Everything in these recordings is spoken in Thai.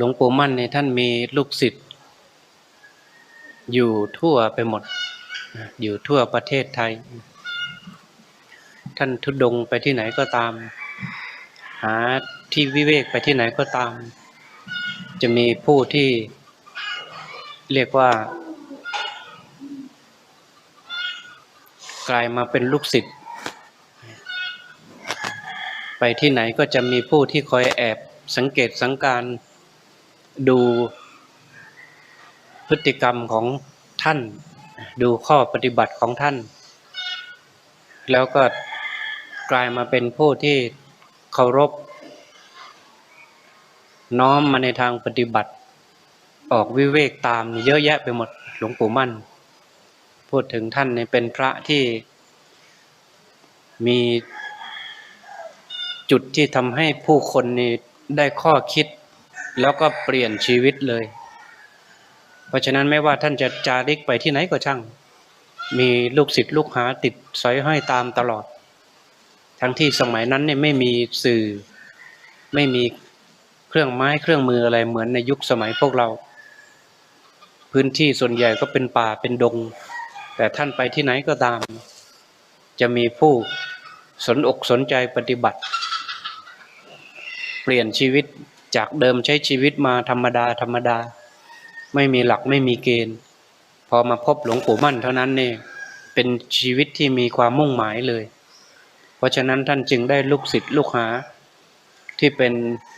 หลวงปู่มั่นเนี่ยท่านมีลูกศิษย์อยู่ทั่วไปหมด อยู่ทั่วประเทศไทย ท่านทุดงไปที่ไหนก็ตาม หาที่วิเวกไปที่ไหนก็ตาม จะมีผู้ที่เรียกว่า กลายมาเป็นลูกศิษย์ไปที่ไหนก็จะมีผู้ที่คอยแอบสังเกตสังการ ดูพฤติกรรมของท่าน ดูข้อปฏิบัติของท่าน แล้วก็กลายมาเป็นผู้ที่เคารพ น้อมมาในทางปฏิบัติ ออกวิเวกตามเยอะแยะไปหมดหลวงปู่มั่น พูดถึงท่านเนี่ยเป็นพระที่มีจุดที่ทำให้ผู้คนนี่ได้ข้อคิด แล้วก็เปลี่ยนชีวิตเลย เพราะฉะนั้นไม่ว่าท่านจะจาริกไปที่ไหนก็ช่าง มีลูกศิษย์ลูกหาติดสอยห้อยตามตลอด ทั้งที่สมัยนั้นเนี่ยไม่มีสื่อ ไม่มีเครื่องไม้เครื่องมืออะไรเหมือนในยุคสมัยพวกเรา พื้นที่ส่วนใหญ่ก็เป็นป่าเป็นดง แต่ท่านไปที่ไหนก็ตาม จะมีผู้สนอกสนใจปฏิบัติ เปลี่ยนชีวิต จากเดิมใช้ชีวิตมาธรรมดาธรรมดา ไม่มีหลักไม่มีเกณฑ์ พอมาพบหลวงปู่มั่นเท่านั้นเนี่ยเป็นชีวิตที่มีความมุ่งหมายเลย เพราะฉะนั้นท่านจึงได้ลูกศิษย์ลูกหา ที่เป็น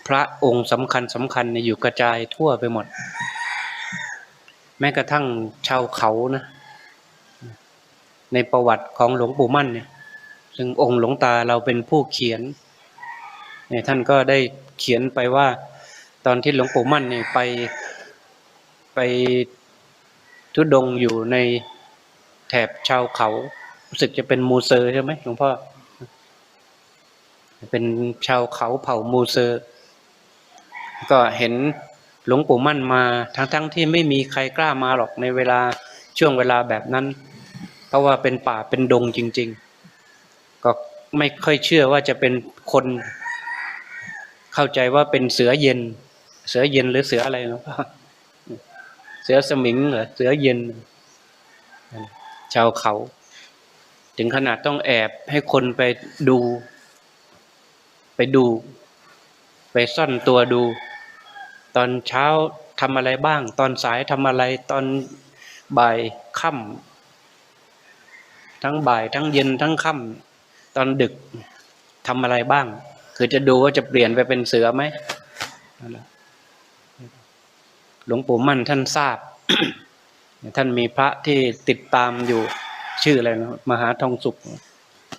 พระองค์สำคัญสำคัญเนี่ยอยู่กระจายทั่วไปหมด แม้กระทั่งชาวเขานะในประวัติของหลวงปู่มั่นเนี่ยซึ่งองค์หลวงตาเราเป็นผู้เขียน เนี่ยท่านก็ได้เขียนไปว่า ตอนที่หลวงปู่มั่นเนี่ยไปไปทุดงอยู่ในแถบชาวเขารู้สึกจะเป็นมูเซอร์ใช่ไหมหลวงพ่อเป็นชาวเขาเผ่ามูเซอร์ ก็เห็นหลวงปู่มั่นมาทั้งๆทที่ไม่มีใครกล้ามาหรอกในเวลาช่วงเวลาแบบนั้น เพราะว่าเป็นป่าเป็นดงจริง ๆ ก็ไม่ค่อยเชื่อว่าจะเป็นคน เข้าใจว่าเป็นเสือเย็น เสือเย็นหรือเสืออะไรหลวงพ่อเสือสมิงเหรอเสือเย็น ชาวเขา ถึงขนาดต้องแอบให้คนไปดู ไปดู ไปซ่อนตัวดู ตอนเช้าทำอะไรบ้าง ตอนสายทำอะไรตอนบ่ายค่ำทั้งบ่าย ทั้งเย็นทั้งค่ำตอนดึกทำอะไรบ้าง คือจะดูว่าจะเปลี่ยนไปเป็นเสือไหมหละหลวงปู่มั่นท่านทราบ ท่านมีพระที่ติดตามอยู่ชื่ออะไรนะมหาทองสุข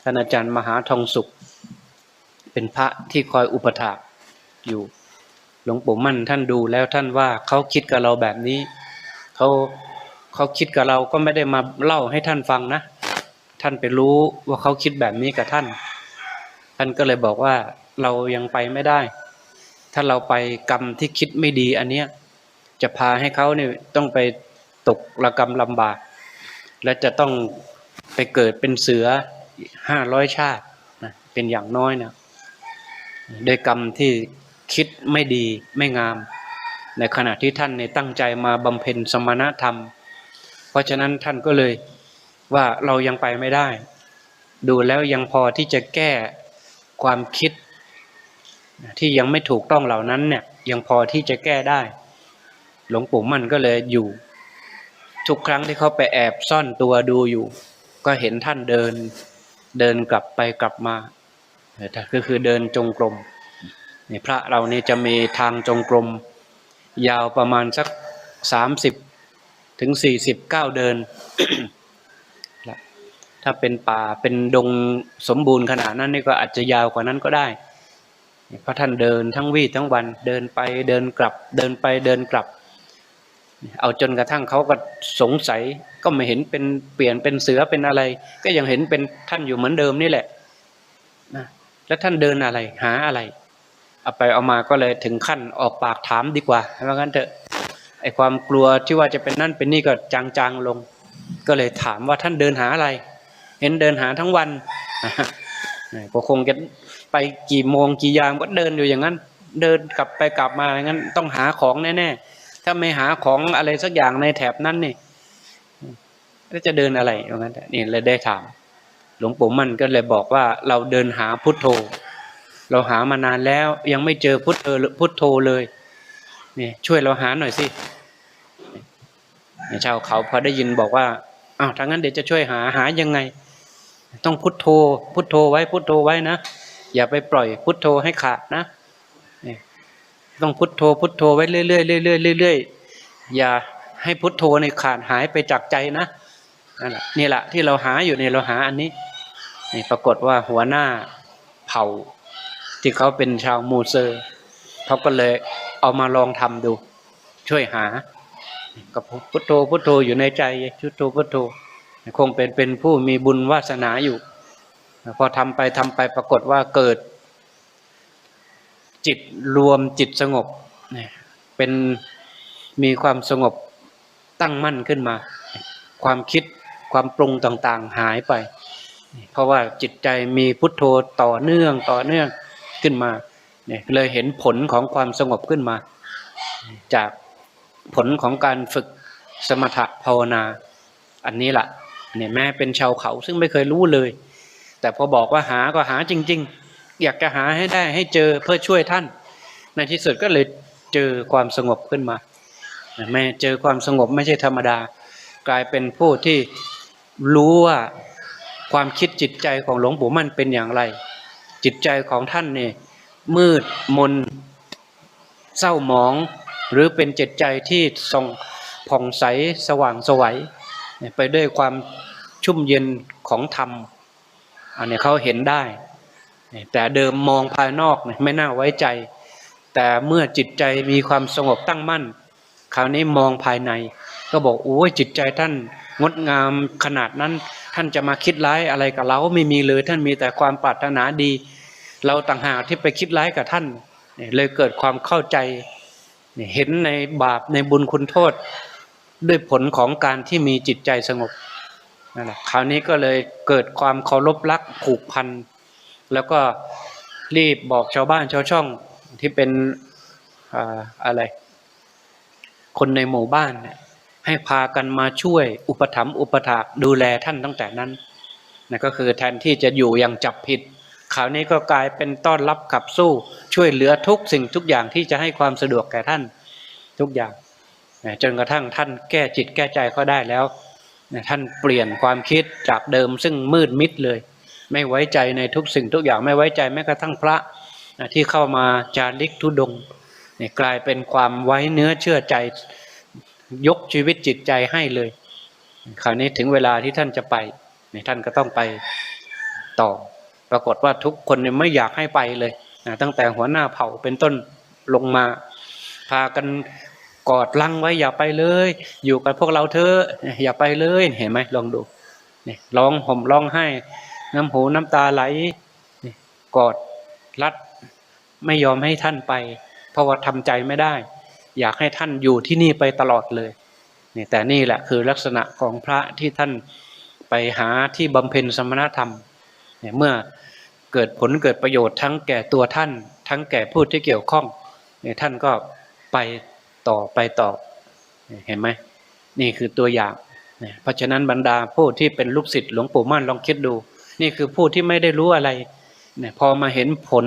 ท่านอาจารย์มหาทองสุข เป็นพระที่คอยอุปถากอยู่ หลวงปู่มั่นท่านดูแล้วท่านว่าเขาคิดกับเราแบบนี้เขาเขาคิดกับเราก็ไม่ได้มาเล่าให้ท่านฟังนะ ท่านไปรู้ว่าเขาคิดแบบนี้กับท่าน ท่านก็เลยบอกว่า เรายังไปไม่ได้ ถ้าเราไปกรรมที่คิดไม่ดีอันเนี้ยจะพาให้เขาเนี่ยต้องไปตกระกรรมลำบาก และจะต้องไปเกิดเป็นเสือห้าร้อยชาตินะเป็นอย่างน้อยนะด้วยกรรมที่คิดไม่ดีไม่งาม ในขณะที่ท่านเนี่ยตั้งใจมาบำเพ็ญสมณธรรม เพราะฉะนั้นท่านก็เลยว่าเรายังไปไม่ได้ ดูแล้วยังพอที่จะแก้ความคิด ที่ยังไม่ถูกต้องเหล่านั้นเนี่ยยังพอที่จะแก้ได้ หลวงปู่มั่นก็เลยอยู่ ทุกครั้งที่เขาไปแอบซ่อนตัวดูอยู่ ก็เห็นท่านเดินเดินกลับไปกลับมาก็คือเดินจงกรมนี่พระเรานี่จะมีทางจงกรม ยาวประมาณสักสามสิบถึงสี่สิบเก้าเดิน ถ้าเป็นป่าเป็นดงสมบูรณ์ขนาดนั้นนี่ก็อาจจะยาวกว่านั้นก็ได้ เพราะท่านเดินทั้งวี่ทั้งวันเดินไปเดินกลับ เดินไปเดินกลับ เอาจนกระทั่งเขาก็สงสัยก็ไม่เห็นเป็นเปลี่ยนเป็นเสือเป็นอะไร ก็ยังเห็นเป็นท่านอยู่เหมือนเดิมนี่แหละนะแล้วท่านเดินอะไรหาอะไรเอาไปเอามาก็เลยถึงขั้นออกปากถามดีกว่าเพราะงั้นเถอะไอความกลัวที่ว่าจะเป็นนั่นเป็นนี่ก็จางๆลง ก็เลยถามว่าท่านเดินหาอะไร เห็นเดินหาทั้งวัน ก็คงจะไปกี่โมงกี่ยามก็เดินอยู่อย่างนั้น เดินกลับไปกลับมาอะไรงั้น ต้องหาของแน่ๆถ้าไม่หาของอะไรสักอย่างในแถบนั้นนี่แล้วจะเดินอะไรอย่างนั้นนี่เลยได้ถาม หลวงปู่มั่นก็เลยบอกว่าเราเดินหาพุทโธ เราหามานานแล้วยังไม่เจอพุทเธอพุทโธเลยนี่ช่วยเราหาหน่อยสิชาวเขาพอได้ยินบอกว่าอ้าวถ้างั้นเดี๋ยวจะช่วยหาหายังไง ต้องพุทโธ พุทโธไว้พุทโธไว้นะ อย่าไปปล่อยพุทโธให้ขาดนะนี่ต้องพุทโธพุทโธไว้เรื่อยๆเรื่อยๆเรื่อยๆอย่าให้พุทโธในขาดหายไปจากใจนะนั่นแหละนี่แหละที่เราหาอยู่เนี่ยเราหาอันนี้นี่ปรากฏว่าหัวหน้าเผ่า ที่เขาเป็นชาวมูเซอร์เขาก็เลยเอามาลองทำดู ช่วยหา ก็พุทโธพุทโธอยู่ในใจพุทโธพุทโธ คงเป็นเป็นผู้มีบุญวาสนาอยู่ พอทำไปทำไปปรากฏว่าเกิด จิตรวมจิตสงบเป็นมีความสงบตั้งมั่นขึ้นมา ความคิดความปรุงต่างๆหายไป เพราะว่าจิตใจมีพุทโธต่อเนื่องต่อเนื่องขึ้นมาเนี่ยเลยเห็นผลของความสงบขึ้นมา จากผลของการฝึกสมถะภาวนา อันนี้แหละ เนี่ยแม้เป็นชาวเขาซึ่งไม่เคยรู้เลย แต่พอบอกว่าหาก็หาจริง ๆ อยากจะหาให้ได้ให้เจอเพื่อช่วยท่าน ในที่สุดก็เลยเจอความสงบขึ้นมาแม่เจอความสงบไม่ใช่ธรรมดา กลายเป็นผู้ที่รู้ว่าความคิดจิตใจของหลวงปู่มั่นเป็นอย่างไร จิตใจของท่านเนี่ยมืดมนเศร้าหมอง หรือเป็นจิตใจที่ส่องผ่องใสสว่างสวัย ไปด้วยความชุ่มเย็นของธรรมอันนี้เขาเห็นได้ แต่เดิมมองภายนอกไม่น่าไว้ใจ แต่เมื่อจิตใจมีความสงบตั้งมั่น คราวนี้มองภายใน ก็บอกโอ้ยจิตใจท่านงดงามขนาดนั้น ท่านจะมาคิดร้ายอะไรกับเราไม่มีเลยท่านมีแต่ความปรารถนาดี เราต่างหากที่ไปคิดร้ายกับท่านเลยเกิดความเข้าใจเห็นในบาปในบุญคุณโทษ ด้วยผลของการที่มีจิตใจสงบนั่นแหละคราวนี้ก็เลยเกิดความเคารพรักผูกพัน แล้วก็รีบบอกชาวบ้านชาวช่องที่เป็นอะไร คนในหมู่บ้าน ให้พากันมาช่วยอุปถัมภ์อุปถากดูแลท่านตั้งแต่นั้นนั่นก็คือแทนที่จะอยู่อย่างจับผิดคราวนี้ก็กลายเป็นต้อนรับขับสู้ช่วยเหลือทุกสิ่งทุกอย่างที่จะให้ความสะดวกแก่ท่านทุกอย่าง จนกระทั่งท่านแก้จิตแก้ใจเขาได้แล้ว ท่านเปลี่ยนความคิดจากเดิมซึ่งมืดมิดเลย ไม่ไว้ใจในทุกสิ่งทุกอย่างไม่ไว้ใจแม้กระทั่งพระที่เข้ามาจาริกทุดงกลายเป็นความไว้เนื้อเชื่อใจยกชีวิตจิตใจให้เลย คราวนี้ถึงเวลาที่ท่านจะไปท่านก็ต้องไปต่อ ปรากฏว่าทุกคนไม่อยากให้ไปเลยตั้งแต่หัวหน้าเผ่าเป็นต้นลงมา พากัน กอดลังไว้อย่าไปเลย อยู่กับพวกเราเถอะอย่าไปเลยเห็นไหมลองดูนี่ร้องห่มร้องไห้ น้ำหูน้ำตาไหลนี่กอดรัดไม่ยอมให้ท่านไป เพราะว่าทำใจไม่ได้ อยากให้ท่านอยู่ที่นี่ไปตลอดเลยนี่แต่นี่แหละคือลักษณะของพระที่ท่านไปหาที่บำเพ็ญสมณธรรมเนี่ยเมื่อเกิดผลเกิดประโยชน์ทั้งแก่ตัวท่าน ทั้งแก่ผู้ที่เกี่ยวข้องเนี่ยท่านก็ไป ต่อไปต่อ เห็นไหมนี่คือตัวอย่างเพราะฉะนั้นบรรดาผู้ที่เป็นลูกศิษย์หลวงปู่มั่นลองคิดดู นี่คือผู้ที่ไม่ได้รู้อะไรเนี่ยพอมาเห็นผล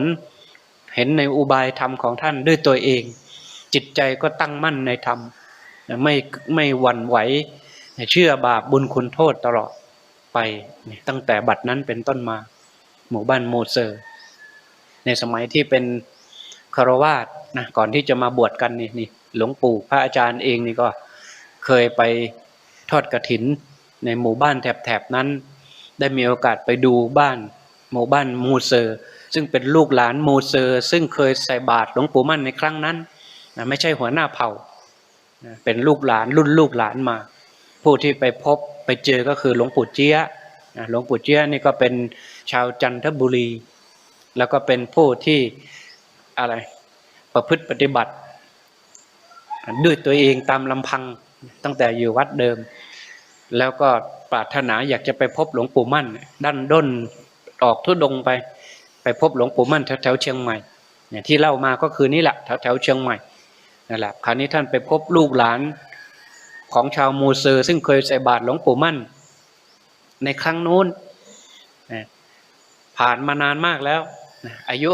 เห็นในอุบายธรรมของท่านด้วยตัวเอง จิตใจก็ตั้งมั่นในธรรมไม่ไม่หวั่นไหวเชื่อบาปบุญคุณโทษตลอดไปตั้งแต่บัดนั้นเป็นต้นมา หมู่บ้านโมเซอร์ ในสมัยที่เป็นคารวาสนะก่อนที่จะมาบวชกันนี่นี่ หลวงปู่พระอาจารย์เองนี่ก็เคยไปทอดกระถิน ในหมู่บ้านแถบๆนั้น ได้มีโอกาสไปดูบ้านหมู่บ้านมูเซอร์ ซึ่งเป็นลูกหลานมูเซอร์ ซึ่งเคยใส่บาตรหลวงปู่มั่นในครั้งนั้นนะไม่ใช่หัวหน้าเผ่านะเป็นลูกหลานรุ่นลูกหลานมา ผู้ที่ไปพบไปเจอก็คือหลวงปู่เจี๊ยหลวงปู่เจี๊ยนี่ก็เป็นชาวจันทบุรี แล้วก็เป็นผู้ที่อะไรประพฤติปฏิบัติ ด้วยตัวเองตามลำพังตั้งแต่อยู่วัดเดิม แล้วก็ปรารถนาอยากจะไปพบหลวงปู่มั่น ดันด้นออกทุดงไป ไปพบหลวงปู่มั่นแถวๆเชียงใหม่เนี่ยที่เล่ามาก็คือนี่แหละแถวแถวเชียงใหม่นั่นแหละคราวนี้ท่านไปพบลูกหลานของชาวมูเซอร์ ซึ่งเคยใส่บาตรหลวงปู่มั่น ในครั้งนู้นนะผ่านมานานมากแล้วอายุ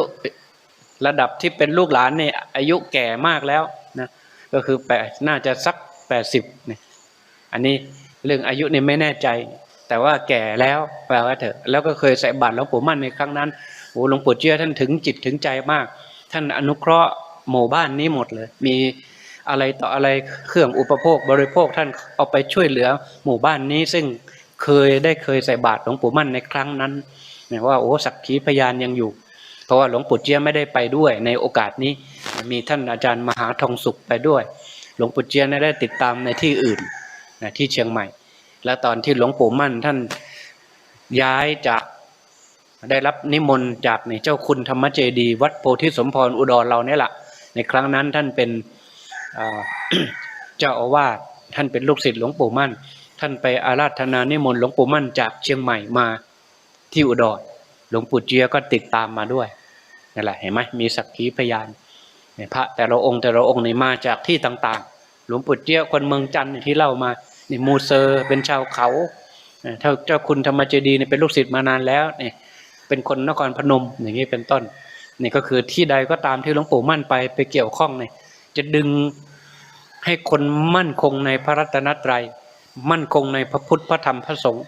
ระดับที่เป็นลูกหลานเนี่ยอายุแก่มากแล้ว ก็คือแปดน่าจะสักแปดสิบเนี่ยอันนี้เรื่องอายุเนี่ยไม่แน่ใจ แต่ว่าแก่แล้วแปลว่าเถอะ แล้วก็เคยใส่บาตรหลวงปู่มั่นในครั้งนั้นโอ้หลวงปู่เจ้าท่านถึงจิตถึงใจมาก ท่านอนุเคราะห์หมู่บ้านนี้หมดเลย มีอะไรต่ออะไรเครื่องอุปโภคบริโภคท่านเอาไปช่วยเหลือหมู่บ้านนี้ ซึ่งเคยได้เคยใส่บาตรหลวงปู่มั่นในครั้งนั้นเนี่ยว่าโอ้สักขีพยานยังอยู่ เพราะว่าหลวงปู่เจียไม่ได้ไปด้วยในโอกาสนี้ มีท่านอาจารย์มหาทองสุขไปด้วย หลวงปู่เจียนได้ติดตามในที่อื่นนะที่เชียงใหม่ และตอนที่หลวงปู่มั่นท่านย้ายจากได้รับนิมนต์จากในเจ้าคุณธรรมเจดีวัดโพธิสมพรอุดรเราเนี่ยแหละในครั้งนั้นท่านเป็นเจ้าอาวาสท่านเป็นลูกศิษย์หลวงปู่มั่น ท่านไปอาราธนานิมนต์หลวงปู่มั่นจากเชียงใหม่มาที่อุดรหลวงปู่เจียก็ติดตามมาด้วยนั่นแหละเห็นไหมมีสักขีพยาน พระแต่ละองค์แต่ละองค์นี่มาจากที่ต่างๆ หลวงปู่เจี้ยคนเมืองจันทร์ที่เล่ามานี่มูเซอร์เป็นชาวเขาเท่าเจ้าคุณธรรมเจดีย์เนี่ยเป็นลูกศิษย์มานานแล้วเนี่ยเป็นคนนครพนมอย่างนี้เป็นต้นนี่ก็คือที่ใดก็ตามที่หลวงปู่มั่นไปไปเกี่ยวข้องเนี่ยจะดึงให้คนมั่นคงในพระรัตนตรัย มั่นคงในพระพุทธพระธรรมพระสงฆ์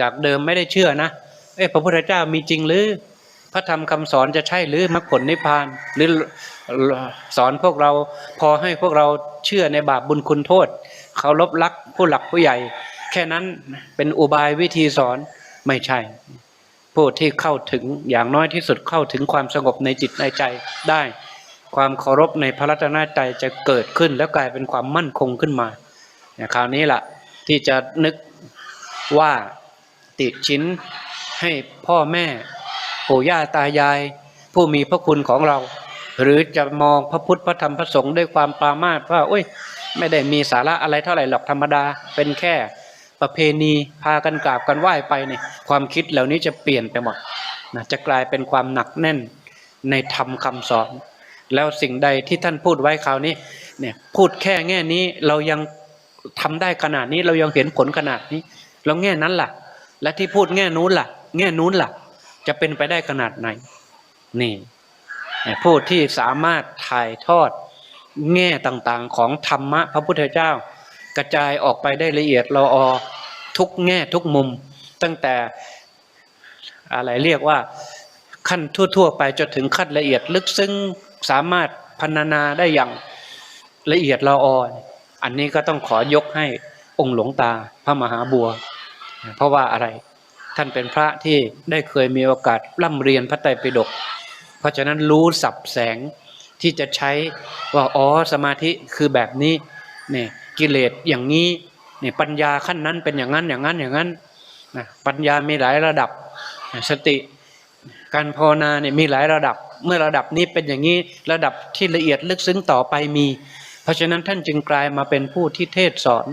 จากเดิมไม่ได้เชื่อนะเอ้พระพุทธเจ้ามีจริงหรือ พระธรรมคำสอนจะใช่หรือมรรคผลนิพพานหรือ สอนพวกเราพอให้พวกเราเชื่อในบาปบุญคุณโทษเคารพรักผู้หลักผู้ใหญ่ แค่นั้นเป็นอุบายวิธีสอนไม่ใช่ ผู้ที่เข้าถึงอย่างน้อยที่สุดเข้าถึงความสงบในจิตในใจได้ ความเคารพในพระรัตนตรัยจะเกิดขึ้นแล้วกลายเป็นความมั่นคงขึ้นมาคราวนี้ล่ะที่จะนึกว่าติดชิ้นให้พ่อแม่ปู่ย่าตายาย ผู้มีพระคุณของเรา หรือจะมองพระพุทธพระธรรมพระสงฆ์ด้วยความปรามาสว่าโอ้ยไม่ได้มีสาระอะไรเท่าไหร่หรอกธรรมดา เป็นแค่ประเพณีพากันกราบกันไหว้ไปเนี่ยความคิดเหล่านี้จะเปลี่ยนไปหมดนะจะกลายเป็นความหนักแน่นในธรรมคำสอน แล้วสิ่งใดที่ท่านพูดไว้คราวนี้เนี่ยพูดแค่แง่นี้เรายังทำได้ขนาดนี้เรายังเห็นผลขนาดนี้ แล้วแง่นั้นล่ะ และที่พูดแง่นู้นล่ะ แง่นู้นล่ะ จะเป็นไปได้ขนาดไหน นี่ ผู้ที่สามารถถ่ายทอดแง่ต่างๆ ของธรรมะพระพุทธเจ้า กระจายออกไปได้ละเอียดละออทุกแง่ทุกมุม ตั้งแต่อะไรเรียกว่าขั้นทั่ว ๆ ไปจนถึงขั้นละเอียดลึกซึ้งสามารถพรรณนาได้อย่างละเอียดละอออันนี้ก็ต้องขอยกให้องค์หลวงตาพระมหาบัว เพราะว่าอะไรท่านเป็นพระที่ได้เคยมีโอกาสร่ำเรียนพระไตรปิฎก เพราะฉะนั้นรู้สับแสงที่จะใช้ว่าอ๋อสมาธิคือแบบนี้เนี่ยกิเลสอย่างนี้เนี่ยปัญญาขั้นนั้นเป็นอย่างนั้นอย่างนั้นอย่างนั้นนะปัญญามีหลายระดับสติการภาวนาเนี่ยมีหลายระดับ เมื่อระดับนี้เป็นอย่างนี้ระดับที่ละเอียดลึกซึ้งต่อไปมี เพราะฉะนั้นท่านจึงกลายมาเป็นผู้ที่เทศสอน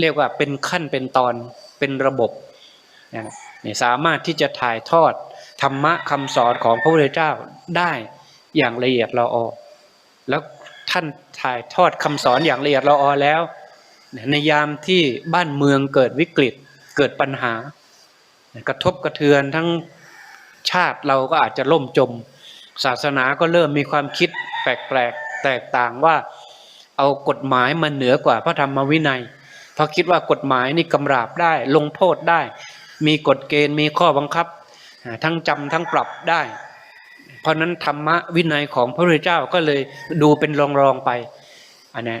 เรียกว่าเป็นขั้นเป็นตอนเป็นระบบนี่สามารถที่จะถ่ายทอด ธรรมะคำสอนของพระพุทธเจ้าได้อย่างละเอียดละออแล้วท่านถ่ายทอดคำสอนอย่างละเอียดละออแล้ว ในยามที่บ้านเมืองเกิดวิกฤตเกิดปัญหา กระทบกระเทือนทั้งชาติเราก็อาจจะล่มจม ศาสนาก็เริ่มมีความคิดแปลกๆแตกต่างว่า เอากฎหมายมาเหนือกว่าพระธรรมวินัยเพราะคิดว่ากฎหมายนี่กำราบได้ลงโทษได้ มีกฎเกณฑ์มีข้อบังคับ ทั้งจำทั้งปรับได้ เพราะนั้นธรรมะวินัยของพระพุทธเจ้าก็เลยดูเป็นรองๆไปอันนี้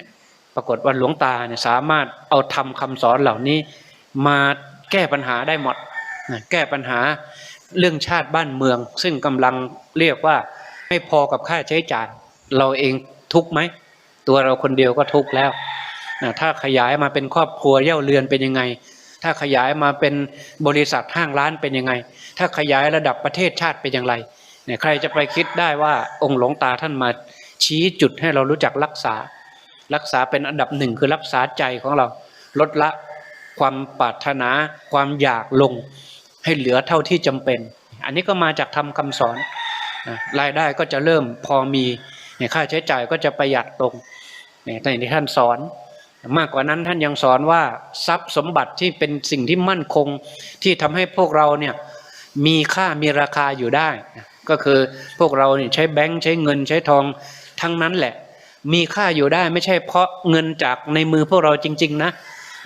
ปรากฏว่าหลวงตาเนี่ยสามารถเอาทำคำสอนเหล่านี้ มาแก้ปัญหาได้หมดแก้ปัญหาเรื่องชาติบ้านเมือง ซึ่งกำลังเรียกว่าไม่พอกับค่าใช้จ่ายเราเองทุกไหมตัวเราคนเดียวก็ทุกแล้วถ้าขยายมาเป็นครอบครัวเย่าเรือนเป็นยังไง ถ้าขยายมาเป็นบริษัทห้างร้านเป็นยังไง ถ้าขยายระดับประเทศชาติเป็นอย่างไรเนี่ยใครจะไปคิดได้ว่าองค์หลวงตาท่านมาชี้จุดให้เรารู้จักรักษา รักษาเป็นอันดับหนึ่งคือรักษาใจของเราลดละความปรารถนาความอยากลง ให้เหลือเท่าที่จำเป็น อันนี้ก็มาจากทำคำสอนรายได้ก็จะเริ่มพอมีเนี่ยค่าใช้จ่ายก็จะประหยัดลงเนี่ยในที่ท่านสอน มากกว่านั้นท่านยังสอนว่าทรัพย์สมบัติที่เป็นสิ่งที่มั่นคงที่ทำให้พวกเราเนี่ยมีค่ามีราคาอยู่ได้ ก็คือพวกเราเนี่ยใช้แบงค์ใช้เงินใช้ทองทั้งนั้นแหละ มีค่าอยู่ได้ไม่ใช่เพราะเงินจากในมือพวกเราจริง ๆ นะ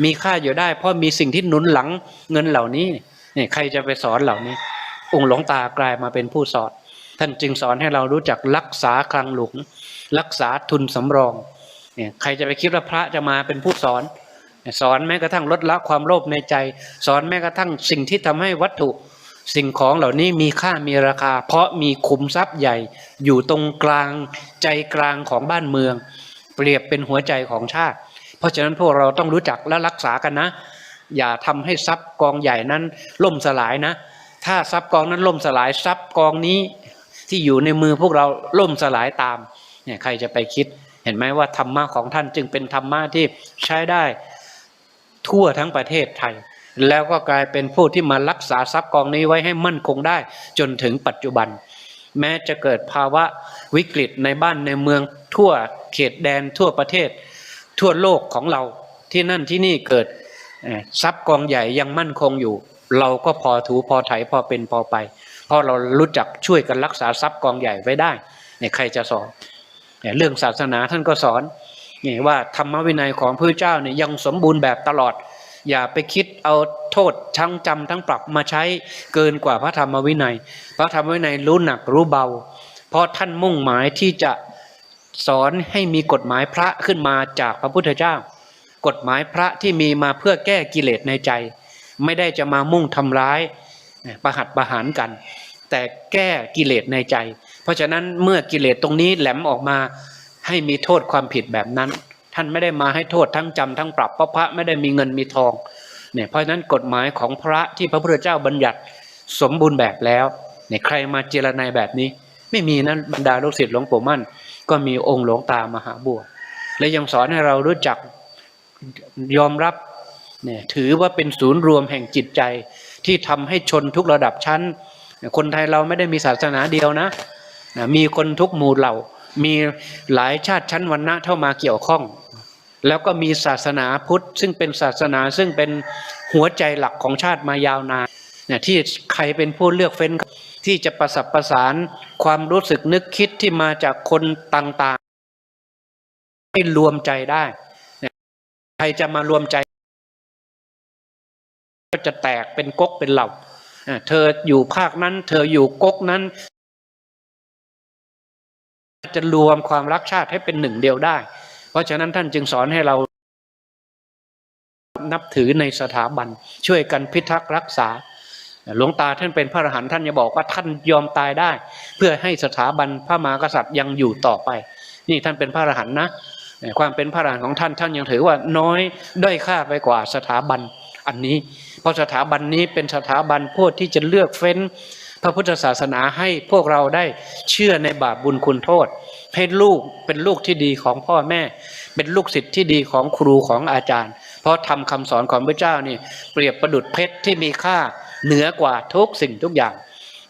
มีค่าอยู่ได้ เพราะมีสิ่งที่หนุนหลังเงินเหล่านี้นี่ใครจะไปสอนเหล่านี้ องค์หลวงตากลายมาเป็นผู้สอนท่านจึงสอนให้เรารู้จักรักษาคลังหลวงรักษาทุนสำรอง เนี่ยใครจะไปคิดว่าพระจะมาเป็นผู้สอน สอนแม้กระทั่งลดละความโลภในใจ สอนแม้กระทั่งสิ่งที่ทำให้วัตถุสิ่งของเหล่านี้มีค่ามีราคา เพราะมีขุมทรัพย์ใหญ่ อยู่ตรงกลางใจกลางของบ้านเมือง เปรียบเป็นหัวใจของชาติ เพราะฉะนั้นพวกเราต้องรู้จักและรักษากันนะ อย่าทำให้ทรัพย์กองใหญ่นั้นล่มสลายนะ ถ้าทรัพย์กองนั้นล่มสลายทรัพย์กองนี้ ที่อยู่ในมือพวกเราล่มสลายตามเนี่ยใครจะไปคิด เห็นไหมว่าธรรมะของท่านจึงเป็นธรรมะที่ใช้ได้ทั่วทั้งประเทศไทย แล้วก็กลายเป็นผู้ที่มารักษาทรัพย์กองนี้ไว้ให้มั่นคงได้ จนถึงปัจจุบัน แม้จะเกิดภาวะวิกฤตในบ้านในเมือง ทั่วเขตแดนทั่วประเทศ ทั่วโลกของเราที่นั่นที่นี่เกิดทรัพย์กองใหญ่ยังมั่นคงอยู่ เราก็พอถูพอไถพอเป็นพอไป เพราะเรารู้จักช่วยกันรักษาทรัพย์กองใหญ่ไว้ได้เนี่ยใครจะสอน เนี่ยเรื่องศาสนาท่านก็สอนนี่ว่าธรรมวินัยของพระเจ้าเนี่ยยังสมบูรณ์แบบตลอด อย่าไปคิดเอาโทษทั้งจำทั้งปรับมาใช้เกินกว่าพระธรรมวินัย พระธรรมวินัยรู้หนักรู้เบา เพราะท่านมุ่งหมายที่จะสอนให้มีกฎหมายพระขึ้นมาจากพระพุทธเจ้า กฎหมายพระที่มีมาเพื่อแก้กิเลสในใจ ไม่ได้จะมามุ่งทำร้ายประหัตประหารกัน แต่แก้กิเลสในใจ เพราะฉะนั้นเมื่อกิเลสตรงนี้แหลมออกมาให้มีโทษความผิดแบบนั้น ท่านไม่ได้มาให้โทษทั้งจำทั้งปรับเพราะพระไม่ได้มีเงินมีทองเนี่ยเพราะฉะนั้นกฎหมายของพระที่พระพุทธเจ้าบัญญัติสมบูรณ์แบบแล้วเนี่ยใครมาเจรนายแบบนี้ ไม่มีนั้นบรรดาลูกศิษย์หลวงปู่มั่น ก็มีองค์หลวงตามหาบัวและยังสอนให้เรารู้จักยอมรับเนี่ยถือว่าเป็นศูนย์รวมแห่งจิตใจที่ทำให้ชนทุกระดับชั้น คนไทยเราไม่ได้มีศาสนาเดียวนะ นะมีคนทุกหมู่เหล่า มีหลายชาติชั้นวรรณะเข้ามาเกี่ยวข้อง แล้วก็มีศาสนาพุทธ ซึ่งเป็นศาสนาซึ่งเป็นหัวใจหลักของชาติมายาวนานเนี่ยที่ใครเป็นผู้เลือกเฟ้นที่จะประสับประสานความรู้สึกนึกคิดที่มาจากคนต่างๆ ให้รวมใจได้ใครจะมารวมใจ ก็จะแตกเป็นก๊กเป็นเหล่าอ่าเธออยู่ภาคนั้น เธออยู่ก๊กนั้น จะรวมความรักชาติให้เป็นหนึ่งเดียวได้ เพราะฉะนั้นท่านจึงสอนให้เรานับถือในสถาบันช่วยกันพิทักษ์รักษา หลวงตาท่านเป็นพระอรหันต์ท่านจะบอกว่าท่านยอมตายได้ เพื่อให้สถาบันพระมหากษัตริย์ยังอยู่ต่อไป นี่ท่านเป็นพระอรหันต์นะความเป็นพระอรหันต์ของท่านท่านยังถือว่าน้อยด้อยค่าไปกว่าสถาบันอันนี้ เพราะสถาบันนี้เป็นสถาบันพวกที่จะเลือกเฟ้น พระพุทธศาสนาให้พวกเราได้เชื่อในบาปบุญคุณโทษ ให้ลูกเป็นลูกที่ดีของพ่อแม่ เป็นลูกศิษย์ที่ดีของครูของอาจารย์ เพราะทำคำสอนของพระเจ้านี่เปรียบประดุดเพชรที่มีค่าเหนือกว่าทุกสิ่งทุกอย่าง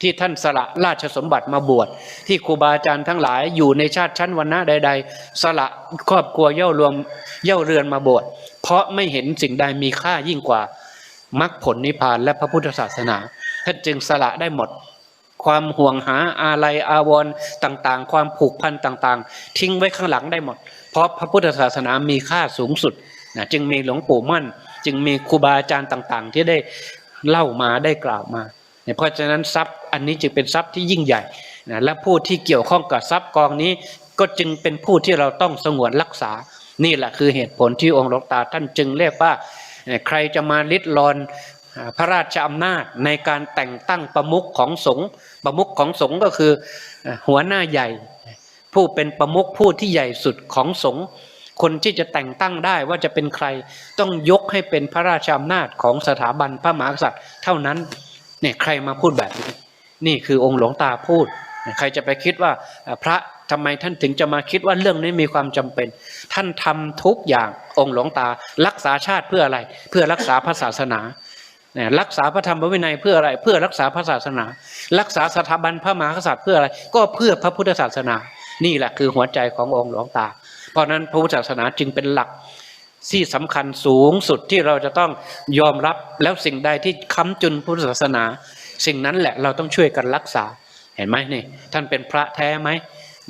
ที่ท่านสละราชสมบัติมาบวชที่ครูบาอาจารย์ทั้งหลายอยู่ในชาติชั้นวรรณะใด ๆ สละครอบครัวเย่ารวมเย่าเรือนมาบวชเพราะไม่เห็นสิ่งใดมีค่ายิ่งกว่ามรรคผลนิพพานและพระพุทธศาสนา ท่านจึงสละได้หมด ความห่วงหาอาลัยอาวรณ์ต่างๆ ความผูกพันต่างๆ ทิ้งไว้ข้างหลังได้หมด เพราะพระพุทธศาสนามีค่าสูงสุดนะจึงมีหลวงปู่มั่น จึงมีครูบาอาจารย์ต่าง ๆ ที่ได้เล่ามาได้กล่าวมาเนี่ยเพราะฉะนั้นทรัพย์อันนี้จึงเป็นทรัพย์ที่ยิ่งใหญ่นะและผู้ที่เกี่ยวข้องกับทรัพย์กองนี้ก็จึงเป็นผู้ที่เราต้องสงวนรักษา นี่แหละคือเหตุผลที่องค์หลวงตาท่านจึงเรียกว่า ใครจะมาลิดรอน พระราชอำนาจในการแต่งตั้งประมุขของสงฆ์ประมุขของสงฆ์ก็คือหัวหน้าใหญ่ ผู้เป็นประมุขผู้ที่ใหญ่สุดของสงฆ์คนที่จะแต่งตั้งได้ว่าจะเป็นใครต้องยกให้เป็นพระราชอำนาจของสถาบันพระมหากษัตริย์เท่านั้นเนี่ยใครมาพูดแบบนี้ นี่คือองค์หลวงตาพูด ใครจะไปคิดว่าพระทำไมท่านถึงจะมาคิดว่าเรื่องนี้มีความจำเป็น ท่านทำทุกอย่างองค์หลวงตารักษาชาติเพื่ออะไร เพื่อรักษาพระศาสนา รักษาพระธรรมวินัยเพื่ออะไร เพื่อรักษาพระศาสนา รักษาสถาบันพระมหากษัตริย์เพื่ออะไร ก็เพื่อพระพุทธศาสนา นี่แหละคือหัวใจขององค์หลวงตา เพราะนั้นพระพุทธศาสนาจึงเป็นหลักที่สำคัญสูงสุดที่เราจะต้องยอมรับแล้วสิ่งใดที่ค้ำจุนพุทธศาสนา สิ่งนั้นแหละเราต้องช่วยกันรักษาเห็นไหมนี่ ท่านเป็นพระแท้ไหม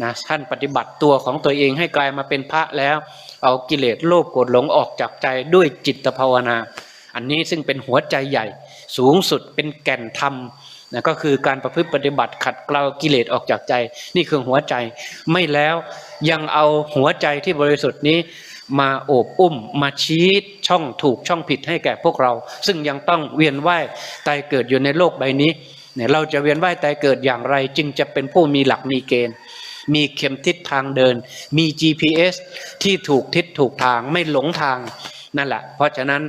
นะท่านปฏิบัติตัวของตัวเองให้กลายมาเป็นพระแล้ว เอากิเลสโลภโกรธหลงออกจากใจด้วยจิตภาวนา อันนี้ซึ่งเป็นหัวใจใหญ่ สูงสุดเป็นแก่นธรรมนะก็คือการประพฤติปฏิบัติขัดเกลากิเลสออกจากใจ นี่คือหัวใจ ไม่แล้วยังเอาหัวใจที่บริสุทธิ์นี้มาโอบอุ้มมาชี้ช่องถูกช่องผิดให้แก่พวกเรา ซึ่งยังต้องเวียนว่ายตายเกิดอยู่ในโลกใบนี้เนี่ยเราจะเวียนว่ายตายเกิดอย่างไร จึงจะเป็นผู้มีหลักมีเกณฑ์ มีเข็มทิศทางเดิน มี GPS ที่ถูกทิศถูกทางไม่หลงทางนั่นแหละ เพราะฉะนั้น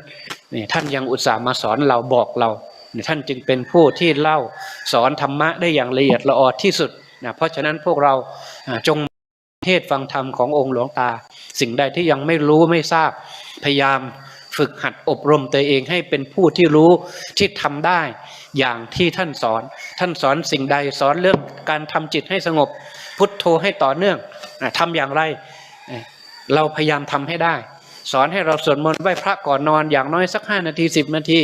นี่ท่านยังอุตส่าห์มาสอนเราบอกเรานี่ท่านจึงเป็นผู้ที่เล่าสอนธรรมะได้อย่างละเอียดละออที่สุดนะเพราะฉะนั้นพวกเราจงเทศฟังธรรมขององค์หลวงตา สิ่งใดที่ยังไม่รู้ไม่ทราบพยายามฝึกหัดอบรมตัวเองให้เป็นผู้ที่รู้ที่ทำได้อย่างที่ท่านสอน ท่านสอนสิ่งใดสอนเรื่องการทำจิตให้สงบ พุทโธให้ต่อเนื่องนะทำอย่างไรเอ่อเราพยายามทำให้ได้ สอนให้เราสวดมนต์ไหว้พระก่อนนอนอย่างน้อยสักห้านาทีสิบนาที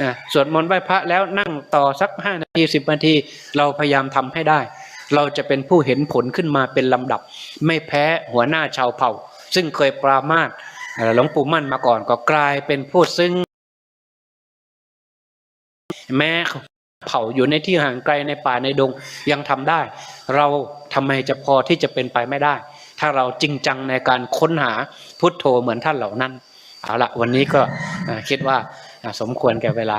อะสวดมนต์ไหว้พระแล้วนั่งต่อสักห้านาทีสิบนาที เราพยายามทำให้ได้ เราจะเป็นผู้เห็นผลขึ้นมาเป็นลำดับ ไม่แพ้หัวหน้าชาวเผ่า ซึ่งเคยปรามาสหลวงปู่มั่นมาก่อนก็กลายเป็นผู้ซึ่ง แม้เผ่าอยู่ในที่ห่างไกลในป่าในดงยังทำได้ เราทำไมจะพอที่จะเป็นไปไม่ได้ ถ้าเราจริงจังในการค้นหาพุทโธเหมือนท่านเหล่านั้น เอาละวันนี้ก็คิดว่าสมควรแก่เวลา